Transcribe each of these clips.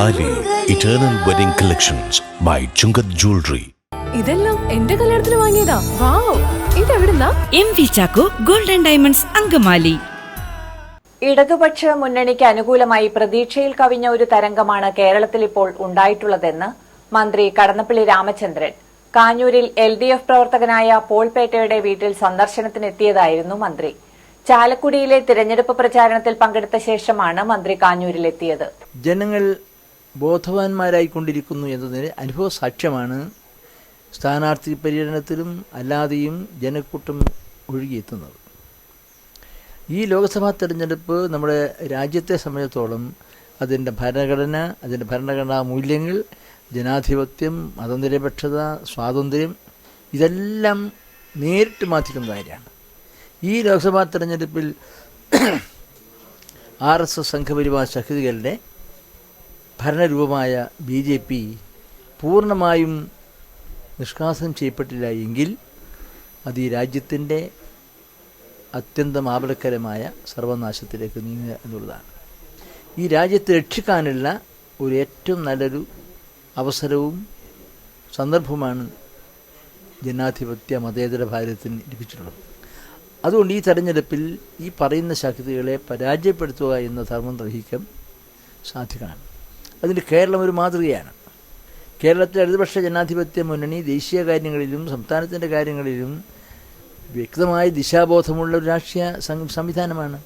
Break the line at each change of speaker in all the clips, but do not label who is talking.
Eternal wedding collections by Chungath jewellery
ഇതെല്ലാം എന്റെ കല്യാണത്തിന് വാങ്ങിയതാ. Wow ഇതെവിടുന്നാ?
M V Chacko golden diamonds Angamaly.
ഇടതുപക്ഷ മുന്നണിക്ക് അനുകൂലമായി പ്രതീക്ഷയിൽ കവിഞ്ഞ ഒരു തരംഗമാണ് കേരളത്തിൽ ഇപ്പോൾ ഉണ്ടായിട്ടുള്ളതെന്ന് മന്ത്രി കടന്നപ്പള്ളി രാമചന്ദ്രൻ. കാഞ്ഞൂരിൽ എൽ ഡി എഫ് പ്രവർത്തകനായ പോൾ പേട്ടയുടെ വീട്ടിൽ സന്ദർശനത്തിനെത്തിയതായിരുന്നു മന്ത്രി. ചാലക്കുടിയിലെ തിരഞ്ഞെടുപ്പ് പ്രചാരണത്തിൽ പങ്കെടുത്ത ശേഷമാണ് മന്ത്രി കാഞ്ഞൂരിലെത്തിയത്.
ജനങ്ങൾ ബോധവാന്മാരായിക്കൊണ്ടിരിക്കുന്നു എന്നതിന് അനുഭവ സാക്ഷ്യമാണ് സ്ഥാനാർത്ഥി പര്യടനത്തിലും അല്ലാതെയും ജനക്കൂട്ടം ഒഴുകിയെത്തുന്നത്. ഈ ലോക്സഭാ തെരഞ്ഞെടുപ്പ് നമ്മുടെ രാജ്യത്തെ സംബന്ധിച്ചിടത്തോളം അതിന്റെ ഭരണഘടന അതിന്റെ ഭരണഘടനാ മൂല്യങ്ങൾ ജനാധിപത്യം മതനിരപേക്ഷത സ്വാതന്ത്ര്യം ഇതെല്ലാം നേരിട്ട് മാറ്റിക്കുന്ന കാര്യമാണ്. ഈ ലോക്സഭാ തെരഞ്ഞെടുപ്പിൽ ആർ എസ് എസ് സംഘപരിവാർ ശക്തികളുടെ ഭരണരൂപമായ ബി ജെ പി പൂർണമായും നിഷ്കാസനം ചെയ്യപ്പെട്ടില്ല എങ്കിൽ അത് ഈ രാജ്യത്തിന്റെ അത്യന്തം ആപലക്കരമായ സർവനാശത്തിലേക്ക് നീങ്ങുക എന്നുള്ളതാണ്. ഈ രാജ്യത്തെ രക്ഷിക്കാനുള്ള ഒരു ഏറ്റവും നല്ലൊരു അവസരവും സന്ദർഭവുമാണ് ജനാധിപത്യ മതേതര ഭാരതത്തിന് ലഭിച്ചിട്ടുള്ളത്. അതുകൊണ്ട് ഈ തെരഞ്ഞെടുപ്പിൽ ഈ പറയുന്ന ശക്തികളെ പരാജയപ്പെടുത്തുക എന്ന ധർമ്മം ഗ്രഹിക്കാൻ സാധിക്കണം അതിന് കേരളം ഒരു മാതൃകയാണ്. കേരളത്തിലെ ഇടതുപക്ഷ ജനാധിപത്യ മുന്നണി ദേശീയ കാര്യങ്ങളിലും സംസ്ഥാനത്തിന്റെ കാര്യങ്ങളിലും വ്യക്തമായ ദിശാബോധമുള്ള ഒരു രാഷ്ട്രീയ സംവിധാനമാണ്.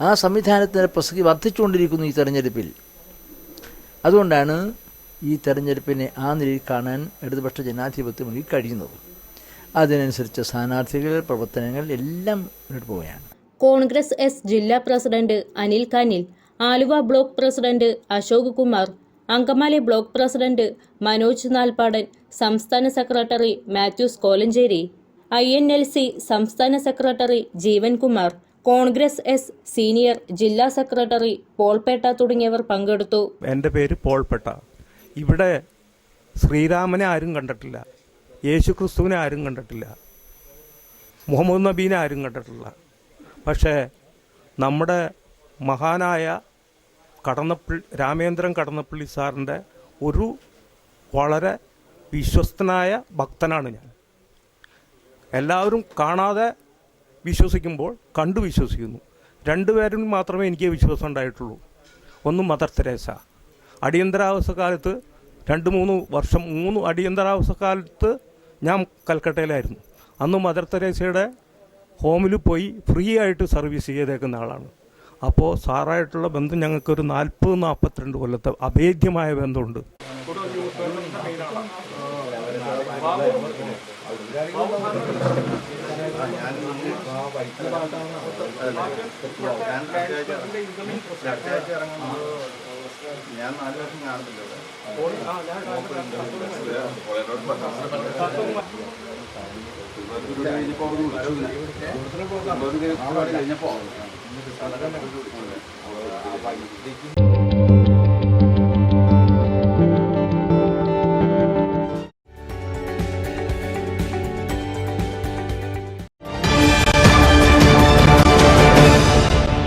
ആ സംവിധാനത്തിന്റെ പ്രസക്തി വർദ്ധിച്ചുകൊണ്ടിരിക്കുന്നു ഈ തെരഞ്ഞെടുപ്പിൽ. അതുകൊണ്ടാണ് ഈ തെരഞ്ഞെടുപ്പിനെ ആ നിലയിൽ കാണാൻ ഇടതുപക്ഷ ജനാധിപത്യ മുന്നിൽ കഴിയുന്നത്. അതിനനുസരിച്ച് സ്ഥാനാർത്ഥികൾ പ്രവർത്തനങ്ങൾ എല്ലാം പോവുകയാണ്.
കോൺഗ്രസ് എസ് ജില്ലാ president Anil Kanil Aluva block president Ashok Kumar Angamaly block president Manoj Nalpadan സംസ്ഥാന secretary Mathews Kolenchery I N L C സംസ്ഥാന secretary Jeevankumar Congress S senior ജില്ലാ സെക്രട്ടറി പോൾപേട്ട തുടങ്ങിയവർ പങ്കെടുത്തു.
എന്റെ പേര് പോൾപേട്ട. ഇവിടെ ശ്രീരാമനെ ആരും കണ്ടിട്ടില്ല യേശു ക്രിസ്തുവിനെ ആരും കണ്ടിട്ടില്ല മുഹമ്മദ് നബീനെ ആരും കണ്ടിട്ടില്ല. പക്ഷേ നമ്മുടെ മഹാനായ കടന്നപ്പള്ളി രാമേന്ദ്രൻ കടന്നപ്പള്ളി സാറിന്റെ ഒരു വളരെ വിശ്വസ്തനായ ഭക്തനാണ് ഞാൻ. എല്ലാവരും കാണാതെ വിശ്വസിക്കുമ്പോൾ കണ്ടു വിശ്വസിക്കുന്നു. രണ്ടുപേരും മാത്രമേ എനിക്ക് വിശ്വാസം ഉണ്ടായിട്ടുള്ളൂ. ഒന്ന് മദർ തെരേസ. അടിയന്തരാവസ്ഥ കാലത്ത് രണ്ട് മൂന്ന് വർഷം മൂന്ന് അടിയന്തരാവസ്ഥ കാലത്ത് ഞാൻ കൽക്കട്ടയിലായിരുന്നു. അന്ന് മദർ തെരേസയുടെ ഹോമിൽ പോയി ഫ്രീ ആയിട്ട് സർവീസ് ചെയ്തേക്കുന്ന ആളാണ്. അപ്പോൾ സാറായിട്ടുള്ള ബന്ധം ഞങ്ങൾക്കൊരു നാൽപ്പത് നാൽപ്പത്തിരണ്ട് കൊല്ലത്തെ അഭേദ്യമായ ബന്ധമുണ്ട്
ഞാൻ നാല് വർഷം കഴിഞ്ഞപ്പോ കിട്ടാൻ